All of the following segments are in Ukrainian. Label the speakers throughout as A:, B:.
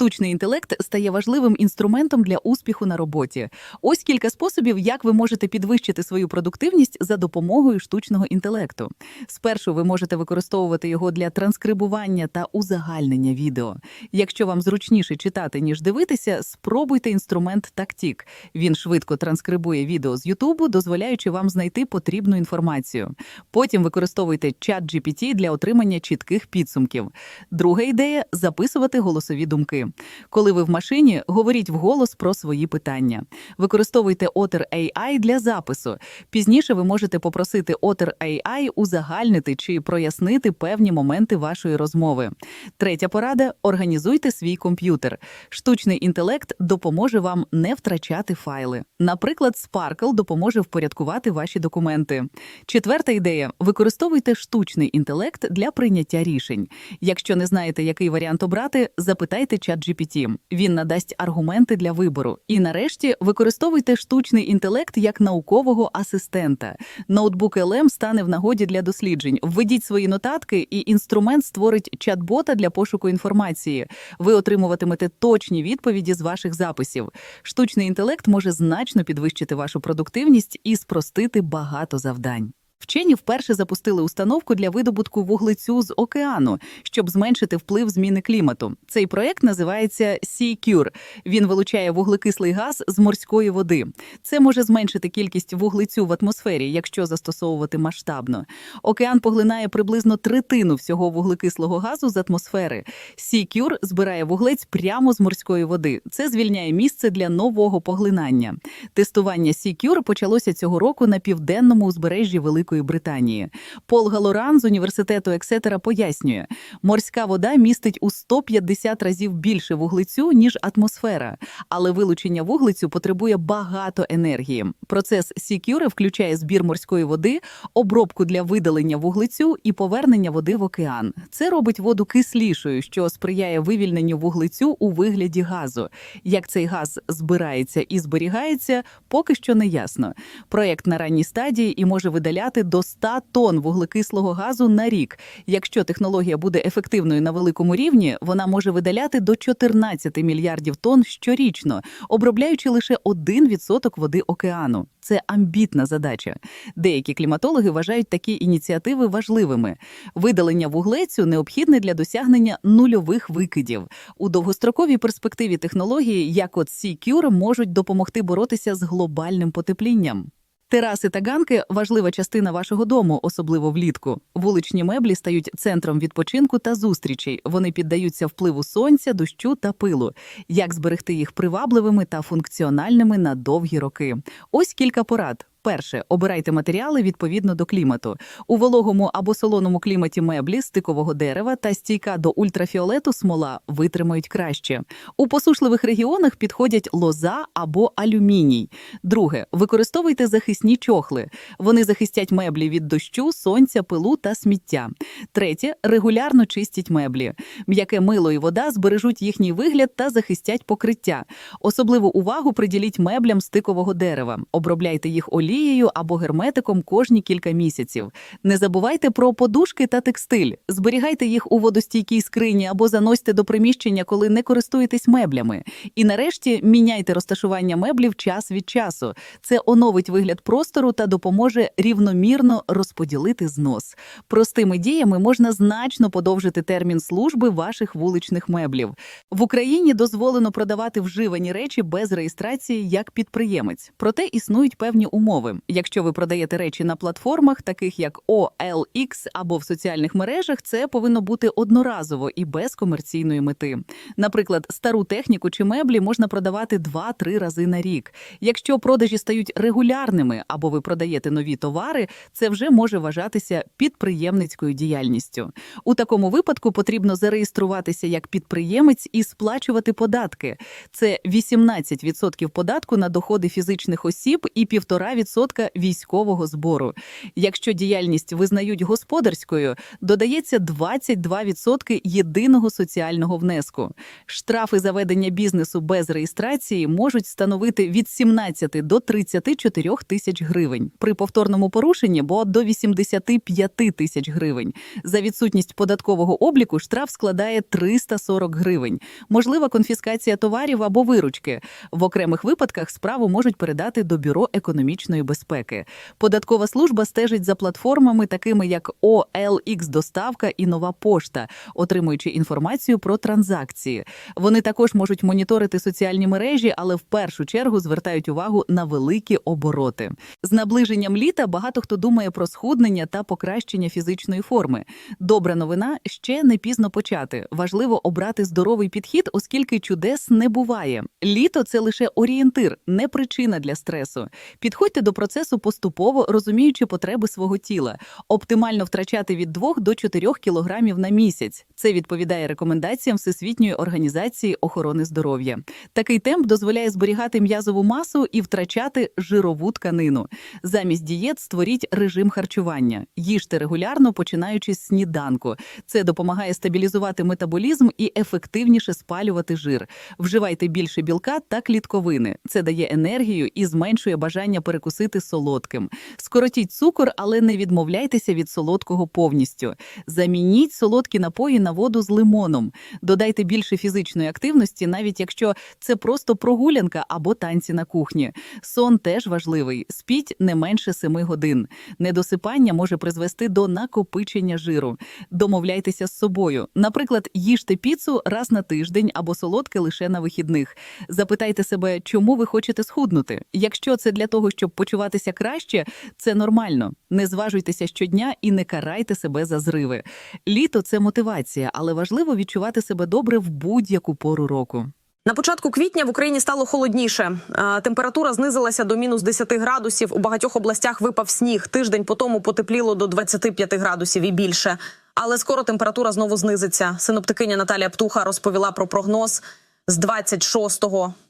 A: Штучний інтелект стає важливим інструментом для успіху на роботі. Ось кілька способів, як ви можете підвищити свою продуктивність за допомогою штучного інтелекту. Спершу ви можете використовувати його для транскрибування та узагальнення відео. Якщо вам зручніше читати, ніж дивитися, спробуйте інструмент Tactic. Він швидко транскрибує відео з YouTube, дозволяючи вам знайти потрібну інформацію. Потім використовуйте чат GPT для отримання чітких підсумків. Друга ідея записувати голосові думки. Коли ви в машині, говоріть вголос про свої питання. Використовуйте Otter AI для запису. Пізніше ви можете попросити Otter AI узагальнити чи прояснити певні моменти вашої розмови. Третя порада організуйте свій комп'ютер. Штучний інтелект допоможе вам не втрачати файли. Наприклад, Sparkle допоможе впорядкувати ваші документи. Четверта ідея: використовуйте штучний інтелект для прийняття рішень. Якщо не знаєте, який варіант обрати, запитайте ChatGPT. Він надасть аргументи для вибору. І нарешті використовуйте штучний інтелект як наукового асистента. Ноутбук LM стане в нагоді для досліджень. Введіть свої нотатки, і інструмент створить чат-бота для пошуку інформації. Ви отримуватимете точні відповіді з ваших записів. Штучний інтелект може значно підвищити вашу продуктивність і спростити багато завдань. Вчені вперше запустили установку для видобутку вуглецю з океану, щоб зменшити вплив зміни клімату. Цей проект називається SeaCure. Він вилучає вуглекислий газ з морської води. Це може зменшити кількість вуглецю в атмосфері, якщо застосовувати масштабно. Океан поглинає приблизно третину всього вуглекислого газу з атмосфери. SeaCure збирає вуглець прямо з морської води. Це звільняє місце для нового поглинання. Тестування SeaCure почалося цього року на південному узбережжі Великої Британії. Пол Галоран з університету Ексетера пояснює, морська вода містить у 150 разів більше вуглецю, ніж атмосфера, але вилучення вуглецю потребує багато енергії. Процес SeaCure включає збір морської води, обробку для видалення вуглецю і повернення води в океан. Це робить воду кислішою, що сприяє вивільненню вуглецю у вигляді газу. Як цей газ збирається і зберігається, поки що не ясно. Проєкт на ранній стадії і може видаляти до 100 тонн вуглекислого газу на рік. Якщо технологія буде ефективною на великому рівні, вона може видаляти до 14 мільярдів тонн щорічно, обробляючи лише 1% води океану. Це амбітна задача. Деякі кліматологи вважають такі ініціативи важливими. Видалення вуглецю необхідне для досягнення нульових викидів. У довгостроковій перспективі технології, як от SeaCure, можуть допомогти боротися з глобальним потеплінням. Тераси та ганки важлива частина вашого дому, особливо влітку. Вуличні меблі стають центром відпочинку та зустрічей. Вони піддаються впливу сонця, дощу та пилу. Як зберегти їх привабливими та функціональними на довгі роки? Ось кілька порад. Перше, обирайте матеріали відповідно до клімату. У вологому або солоному кліматі меблі стикового дерева та стійка до ультрафіолету смола витримають краще. У посушливих регіонах підходять лоза або алюміній. Друге, використовуйте захисні чохли. Вони захистять меблі від дощу, сонця, пилу та сміття. Третє, регулярно чистіть меблі. М'яке мило і вода збережуть їхній вигляд та захистять покриття. Особливу увагу приділіть меблям стикового дерева. Обробляйте їх олією олією або герметиком кожні кілька місяців. Не забувайте про подушки та текстиль. Зберігайте їх у водостійкій скрині або заносьте до приміщення, коли не користуєтесь меблями. І нарешті міняйте розташування меблів час від часу. Це оновить вигляд простору та допоможе рівномірно розподілити знос. Простими діями можна значно подовжити термін служби ваших вуличних меблів. В Україні дозволено продавати вживані речі без реєстрації як підприємець, проте існують певні умови умови. Якщо ви продаєте речі на платформах, таких як OLX або в соціальних мережах, це повинно бути одноразово і без комерційної мети. Наприклад, стару техніку чи меблі можна продавати 2-3 рази на рік. Якщо продажі стають регулярними або ви продаєте нові товари, це вже може вважатися підприємницькою діяльністю. У такому випадку потрібно зареєструватися як підприємець і сплачувати податки. Це 18% податку на доходи фізичних осіб і 1,5% 1% військового збору. Якщо діяльність визнають господарською, додається 22% єдиного соціального внеску. Штрафи за ведення бізнесу без реєстрації можуть становити від 17 до 34 тисяч гривень. При повторному порушенні – бо до 85 тисяч гривень. За відсутність податкового обліку штраф складає 340 гривень. Можлива конфіскація товарів або виручки. В окремих випадках справу можуть передати до Бюро економічної безпеки. Податкова служба стежить за платформами, такими як OLX Доставка і Нова Пошта, отримуючи інформацію про транзакції. Вони також можуть моніторити соціальні мережі, але в першу чергу звертають увагу на великі обороти. З наближенням літа багато хто думає про схуднення та покращення фізичної форми. Добра новина ще не пізно почати. Важливо обрати здоровий підхід, оскільки чудес не буває. Літо це лише орієнтир, не причина для стресу. Підходьте до процесу поступово, розуміючи потреби свого тіла. Оптимально втрачати від 2 до 4 кілограмів на місяць. Це відповідає рекомендаціям Всесвітньої організації охорони здоров'я. Такий темп дозволяє зберігати м'язову масу і втрачати жирову тканину. Замість дієт створіть режим харчування. Їжте регулярно, починаючи з сніданку. Це допомагає стабілізувати метаболізм і ефективніше спалювати жир. Вживайте більше білка та клітковини. Це дає енергію і зменшує бажання перекусити солодким. Скоротіть цукор, але не відмовляйтеся від солодкого повністю. Замініть солодкі напої на воду з лимоном. Додайте більше фізичної активності, навіть якщо це просто прогулянка або танці на кухні. Сон теж важливий. Спіть не менше 7 годин. Недосипання може призвести до накопичення жиру. Домовляйтеся з собою. Наприклад, їжте піцу раз на тиждень або солодке лише на вихідних. Запитайте себе, чому ви хочете схуднути. Якщо це для того, щоб почуватися краще, це нормально. Не зважуйтеся щодня і не карайте себе за зриви. Літо це мотивація, але важливо відчувати себе добре в будь-яку пору року.
B: На початку квітня в Україні стало холодніше. Е, Температура знизилася до мінус 10 градусів. У багатьох областях випав сніг. Тиждень по тому потепліло до 25 градусів і більше. Але скоро температура знову знизиться. Синоптикиня Наталія Птуха розповіла про прогноз з 26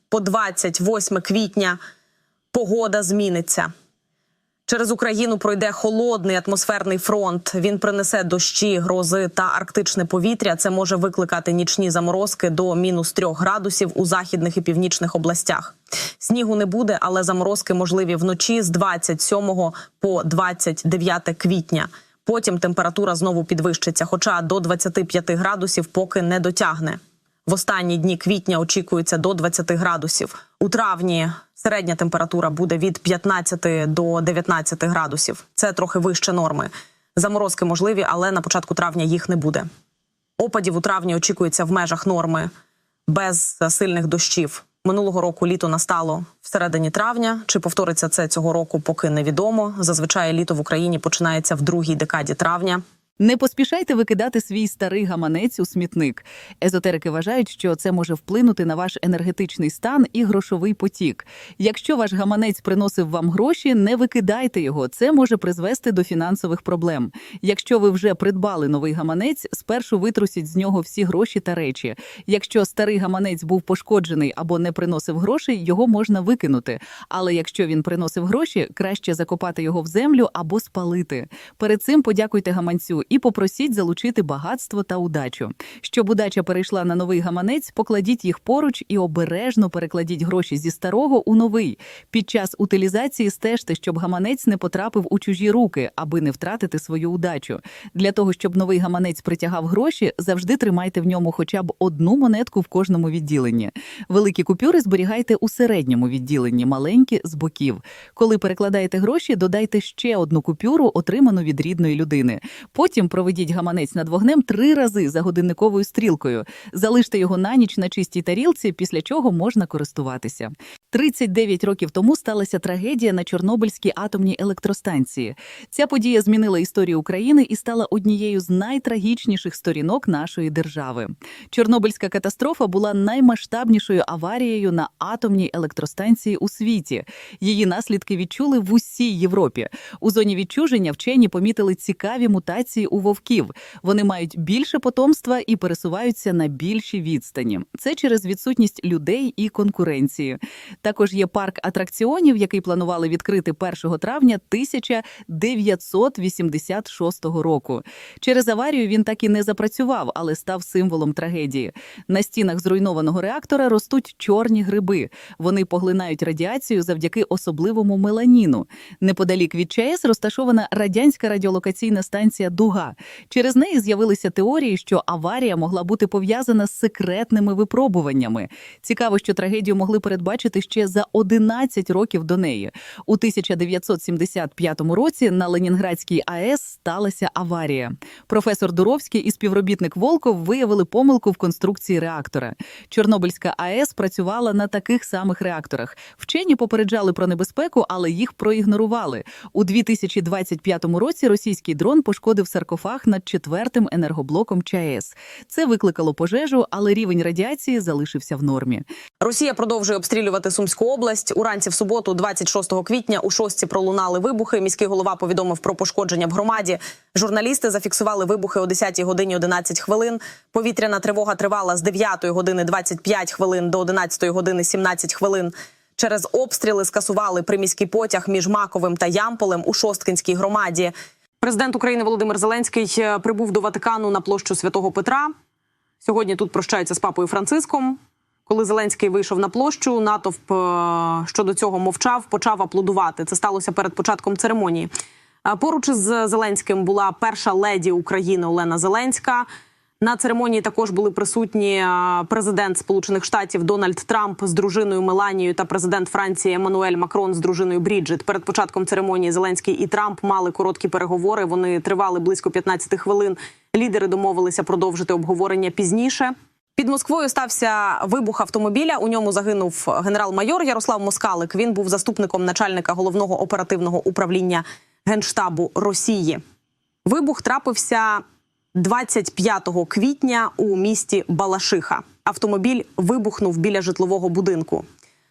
B: по 28 квітня. Погода зміниться. Через Україну пройде холодний атмосферний фронт. Він принесе дощі, грози та арктичне повітря. Це може викликати нічні заморозки до мінус 3 градусів у західних і північних областях. Снігу не буде, але заморозки можливі вночі з 27 по 29 квітня. Потім температура знову підвищиться, хоча до 25 градусів поки не дотягне. В останні дні квітня очікується до 20 градусів. У травні середня температура буде від 15 до 19 градусів. Це трохи вище норми. Заморозки можливі, але на початку травня їх не буде. Опадів у травні очікується в межах норми без сильних дощів. Минулого року літо настало всередині травня. Чи повториться це цього року, поки невідомо. Зазвичай літо в Україні починається в другій декаді травня.
A: Не поспішайте викидати свій старий гаманець у смітник. Езотерики вважають, що це може вплинути на ваш енергетичний стан і грошовий потік. Якщо ваш гаманець приносив вам гроші, не викидайте його. Це може призвести до фінансових проблем. Якщо ви вже придбали новий гаманець, спершу витрусіть з нього всі гроші та речі. Якщо старий гаманець був пошкоджений або не приносив грошей, його можна викинути. Але якщо він приносив гроші, краще закопати його в землю або спалити. Перед цим подякуйте гаманцю і попросіть залучити багатство та удачу. Щоб удача перейшла на новий гаманець, покладіть їх поруч і обережно перекладіть гроші зі старого у новий. Під час утилізації стежте, щоб гаманець не потрапив у чужі руки, аби не втратити свою удачу. Для того, щоб новий гаманець притягав гроші, завжди тримайте в ньому хоча б одну монетку в кожному відділенні. Великі купюри зберігайте у середньому відділенні, маленькі з боків. Коли перекладаєте гроші, додайте ще одну купюру, отриману від рідної людини. Потім проведіть гаманець над вогнем три рази за годинниковою стрілкою. Залиште його на ніч на чистій тарілці, після чого можна користуватися. 39 років тому сталася трагедія на Чорнобильській атомній електростанції. Ця подія змінила історію України і стала однією з найтрагічніших сторінок нашої держави. Чорнобильська катастрофа була наймасштабнішою аварією на атомній електростанції у світі. Її наслідки відчули в усій Європі. У зоні відчуження вчені помітили цікаві мутації популяції у вовків. Вони мають більше потомства і пересуваються на більші відстані. Це через відсутність людей і конкуренції. Також є парк атракціонів, який планували відкрити 1 травня 1986 року. Через аварію він так і не запрацював, але став символом трагедії. На стінах зруйнованого реактора ростуть чорні гриби. Вони поглинають радіацію завдяки особливому меланіну. Неподалік від ЧАЕС розташована радянська радіолокаційна станція Дуга. Через неї з'явилися теорії, що аварія могла бути пов'язана з секретними випробуваннями. Цікаво, що трагедію могли передбачити ще за 11 років до неї. У 1975 році на Ленінградській АЕС сталася аварія. Професор Дуровський і співробітник Волков виявили помилку в конструкції реактора. Чорнобильська АЕС працювала на таких самих реакторах. Вчені попереджали про небезпеку, але їх проігнорували. У 2025 році російський дрон пошкодив саркофаг над четвертим енергоблоком ЧАЕС. Це викликало пожежу, але рівень радіації залишився в нормі.
B: Росія продовжує обстрілювати Сумську область. Уранці в суботу, 26 квітня, у шостці пролунали вибухи. Міський голова повідомив про пошкодження в громаді. Журналісти зафіксували вибухи о 10 годині 11 хвилин. Повітряна тривога тривала з 9 години 25 хвилин до 11 години 17 хвилин. Через обстріли скасували приміський потяг між Маковим та Ямполем у Шосткинській громаді. Президент України Володимир Зеленський е, прибув до Ватикану на площу Святого Петра. Сьогодні тут прощаються з папою Франциском. Коли Зеленський вийшов на площу, натовп е, щодо цього мовчав, почав аплодувати. Це сталося перед початком церемонії. Е, Поруч із Зеленським була перша леді України Олена Зеленська. На церемонії також були присутні е, президент Сполучених Штатів Дональд Трамп з дружиною Меланією та президент Франції Еммануель Макрон з дружиною Бріджит. Перед початком церемонії Зеленський і Трамп мали короткі переговори. Вони тривали близько 15 хвилин. Лідери домовилися продовжити обговорення пізніше. Під Москвою стався вибух автомобіля. У ньому загинув генерал-майор Ярослав Москалик. Він був заступником начальника головного оперативного управління генштабу Росії. Вибух трапився 25 квітня у місті Балашиха. Автомобіль вибухнув біля житлового будинку.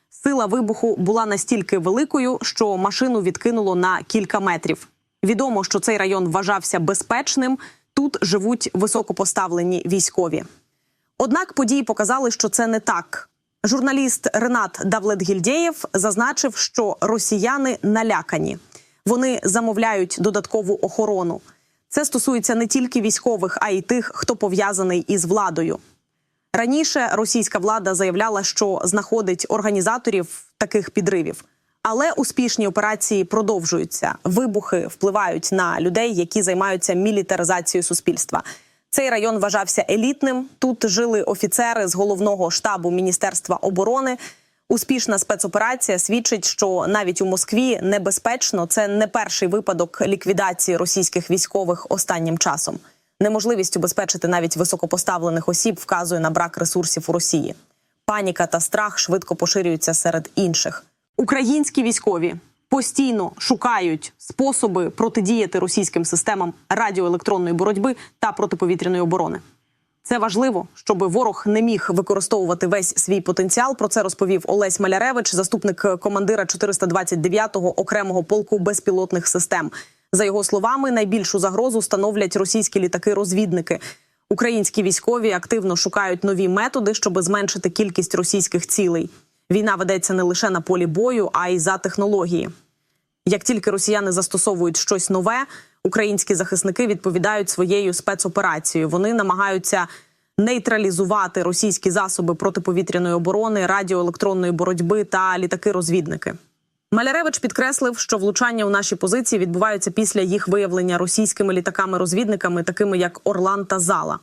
B: Сила вибуху була настільки великою, що машину відкинуло на кілька метрів. Відомо, що цей район вважався безпечним. Тут живуть високопоставлені військові. Однак події показали, що це не так. Журналіст Ренат Давлетгільдєєв зазначив, що росіяни налякані. Вони замовляють додаткову охорону. Це стосується не тільки військових, а й тих, хто пов'язаний із владою. Раніше російська влада заявляла, що знаходить організаторів таких підривів. Але успішні операції продовжуються. Вибухи впливають на людей, які займаються мілітаризацією суспільства. Цей район вважався елітним. Тут жили офіцери з головного штабу Міністерства оборони. Успішна спецоперація свідчить, що навіть у Москві небезпечно це не перший випадок ліквідації російських військових останнім часом. Неможливість убезпечити навіть високопоставлених осіб вказує на брак ресурсів у Росії. Паніка та страх швидко поширюються серед інших. Українські військові постійно шукають способи протидіяти російським системам радіоелектронної боротьби та протиповітряної оборони. Це важливо, щоб ворог не міг використовувати весь свій потенціал. Про це розповів Олесь Маляревич, заступник командира 429-го окремого полку безпілотних систем. За його словами, найбільшу загрозу становлять російські літаки-розвідники. Українські військові активно шукають нові методи, щоб зменшити кількість російських цілей. Війна ведеться не лише на полі бою, а й за технології. Як тільки росіяни застосовують щось нове, українські захисники відповідають своєю спецоперацією. Вони намагаються нейтралізувати російські засоби протиповітряної оборони, радіоелектронної боротьби та літаки-розвідники. Маляревич підкреслив, що влучання у наші позиції відбуваються після їх виявлення російськими літаками-розвідниками, такими як Орлан та Зала.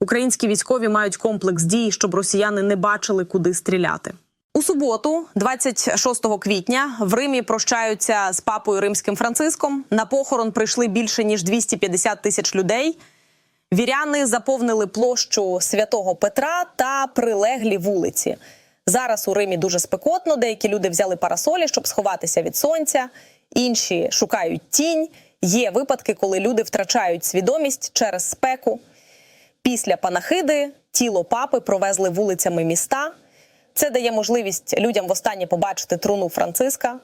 B: Українські військові мають комплекс дій, щоб росіяни не бачили, куди стріляти. У суботу, 26 квітня, в Римі прощаються з папою римським Франциском. На похорон прийшли більше ніж 250 тисяч людей. Віряни заповнили площу святого Петра та прилеглі вулиці. Зараз у Римі дуже спекотно. Деякі люди взяли парасолі, щоб сховатися від сонця, інші шукають тінь. Є випадки, коли люди втрачають свідомість через спеку. Після панахиди тіло папи провезли вулицями міста. Це дає можливість людям востаннє побачити труну Франциска.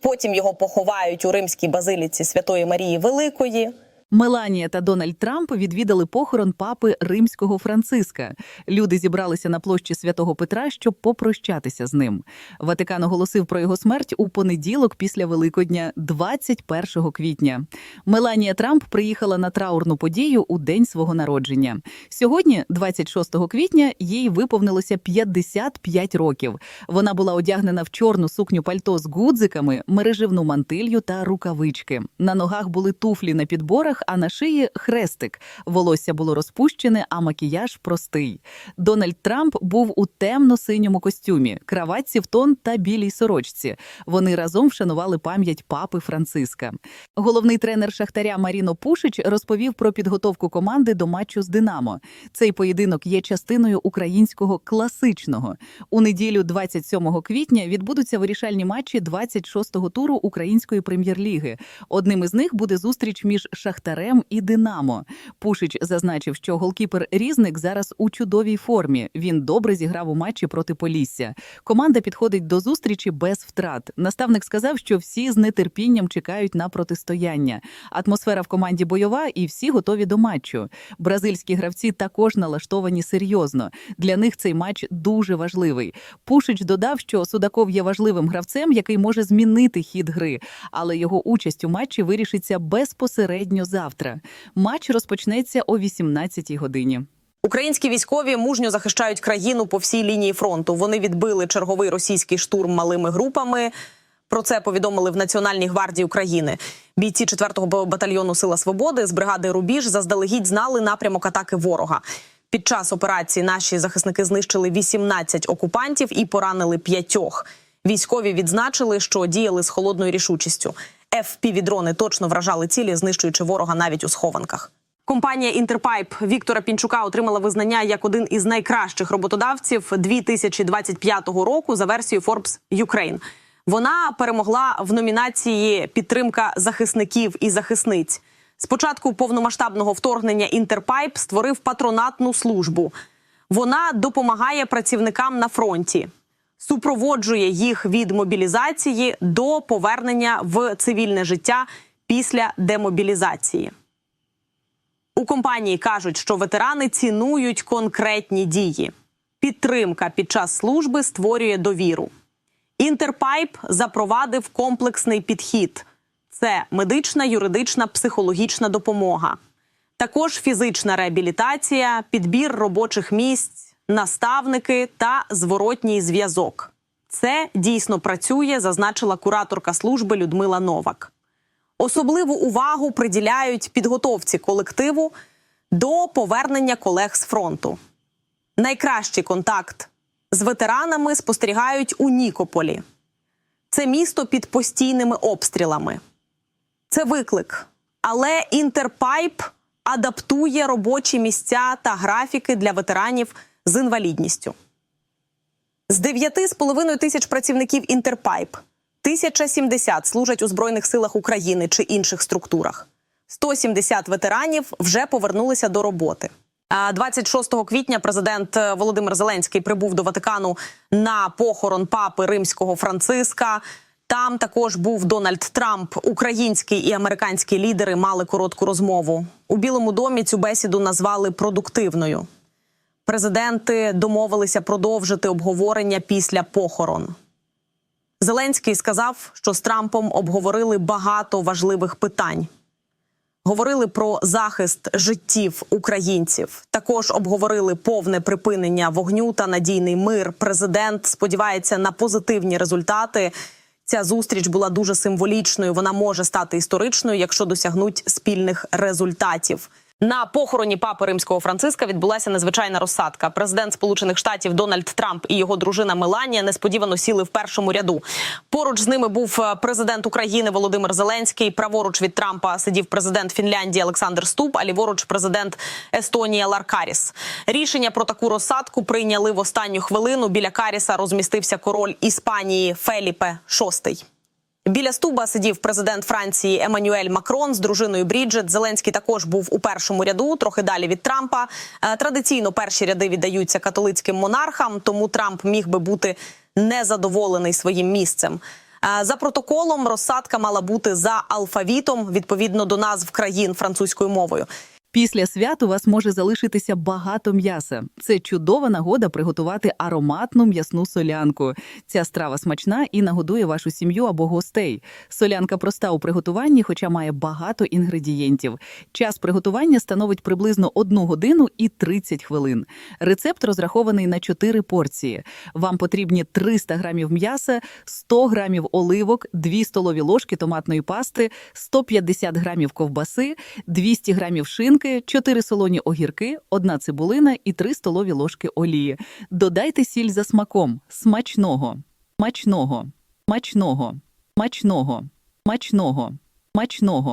B: Потім його поховають у римській базиліці Святої Марії Великої.
A: Меланія та Дональд Трамп відвідали похорон папи римського Франциска. Люди зібралися на площі святого Петра, щоб попрощатися з ним. Ватикан оголосив про його смерть у понеділок після Великодня, 21 квітня. Меланія Трамп приїхала на траурну подію у день свого народження. Сьогодні, 26 квітня, їй виповнилося 55 років. Вона була одягнена в чорну сукню пальто з гудзиками, мереживну мантилью та рукавички. На ногах були туфлі на підборах, а на шиї хрестик. Волосся було розпущене, а макіяж простий. Дональд Трамп був у темно-синьому костюмі, краватці в тон та білій сорочці. Вони разом вшанували пам'ять папи Франциска. Головний тренер Шахтаря Маріно Пушич розповів про підготовку команди до матчу з Динамо. Цей поєдинок є частиною українського класичного. У неділю, 27 квітня, відбудуться вирішальні матчі 26-го туру української прем'єр-ліги. Одним із них буде зустріч між Шахтарем і Динамо. Пушич зазначив, що голкіпер Різник зараз у чудовій формі. Він добре зіграв у матчі проти Полісся. Команда підходить до зустрічі без втрат. Наставник сказав, що всі з нетерпінням чекають на протистояння. Атмосфера в команді бойова, і всі готові до матчу. Бразильські гравці також налаштовані серйозно. Для них цей матч дуже важливий. Пушич додав, що Судаков є важливим гравцем, який може змінити хід гри, але його участь у матчі вирішиться безпосередньо завтра. Матч розпочнеться о 18-й годині.
B: Українські військові мужньо захищають країну по всій лінії фронту. Вони відбили черговий російський штурм малими групами. Про це повідомили в Національній гвардії України. Бійці 4-го батальйону Сила Свободи з бригади Рубіж заздалегідь знали напрямок атаки ворога. Під час операції наші захисники знищили 18 окупантів і поранили п'ятьох. Військові відзначили, що діяли з холодною рішучістю. FPV-дрони точно вражали цілі, знищуючи ворога навіть у схованках. Компанія Інтерпайп Віктора Пінчука отримала визнання як один із найкращих роботодавців 2025 року за версією Forbes Ukraine. Вона перемогла в номінації Підтримка захисників і захисниць. З початку повномасштабного вторгнення Інтерпайп створив патронатну службу. Вона допомагає працівникам на фронті, супроводжує їх від мобілізації до повернення в цивільне життя після демобілізації. У компанії кажуть, що ветерани цінують конкретні дії. Підтримка під час служби створює довіру. Інтерпайп запровадив комплексний підхід: це медична, юридична, психологічна допомога, також фізична реабілітація, підбір робочих місць, наставники та зворотній зв'язок. Це дійсно працює, зазначила кураторка служби Людмила Новак. Особливу увагу приділяють підготовці колективу до повернення колег з фронту. Найкращий контакт з ветеранами спостерігають у Нікополі. Це місто під постійними обстрілами. Це виклик. Але Інтерпайп адаптує робочі місця та графіки для ветеранів з інвалідністю. З 9,5 тисяч працівників Інтерпайп 1070 служать у Збройних силах України чи інших структурах. 170 ветеранів вже повернулися до роботи. 26 квітня президент е, Володимир Зеленський прибув до Ватикану на похорон папи римського Франциска. Там також був Дональд Трамп. Українські і американські лідери мали коротку розмову. У Білому домі цю бесіду назвали продуктивною. Президенти домовилися продовжити обговорення після похорон. Зеленський сказав, що з Трампом обговорили багато важливих питань. Говорили про захист життів українців. Також обговорили повне припинення вогню та надійний мир. Президент сподівається на позитивні результати. Ця зустріч була дуже символічною. Вона може стати історичною, якщо досягнуть спільних результатів. На похороні папи римського Франциска відбулася незвичайна розсадка. Президент Сполучених Штатів Дональд Трамп і його дружина Меланія несподівано сіли в першому ряду. Поруч з ними був е, президент України Володимир Зеленський. Праворуч від Трампа сидів президент Фінляндії Олександр Ступ, а ліворуч президент Естонії Ларкаріс. Рішення про таку розсадку прийняли в останню хвилину. Біля Каріса розмістився король Іспанії Феліпе VI. Біля стуба сидів президент Франції Еммануель Макрон з дружиною Бріджет. Зеленський також був у першому ряду, трохи далі від Трампа. Е, Традиційно перші ряди віддаються католицьким монархам, тому Трамп міг би бути незадоволений своїм місцем. Е, За протоколом розсадка мала бути за алфавітом відповідно до назв країн французькою мовою.
A: Після свят у вас може залишитися багато м'яса. Це чудова нагода приготувати ароматну м'ясну солянку. Ця страва смачна і нагодує вашу сім'ю або гостей. Солянка проста у приготуванні, хоча має багато інгредієнтів. Час приготування становить приблизно 1 годину і 30 хвилин. Рецепт розрахований на 4 порції. Вам потрібні 300 грамів м'яса, 100 грамів оливок, 2 столові ложки томатної пасти, 150 грамів ковбаси, 200 грамів шинки, 4 солоні огірки, 1 цибулина і 3 столові ложки олії. Додайте сіль за смаком. Смачного. Смачного. Смачного. Смачного. Смачного. Смачного.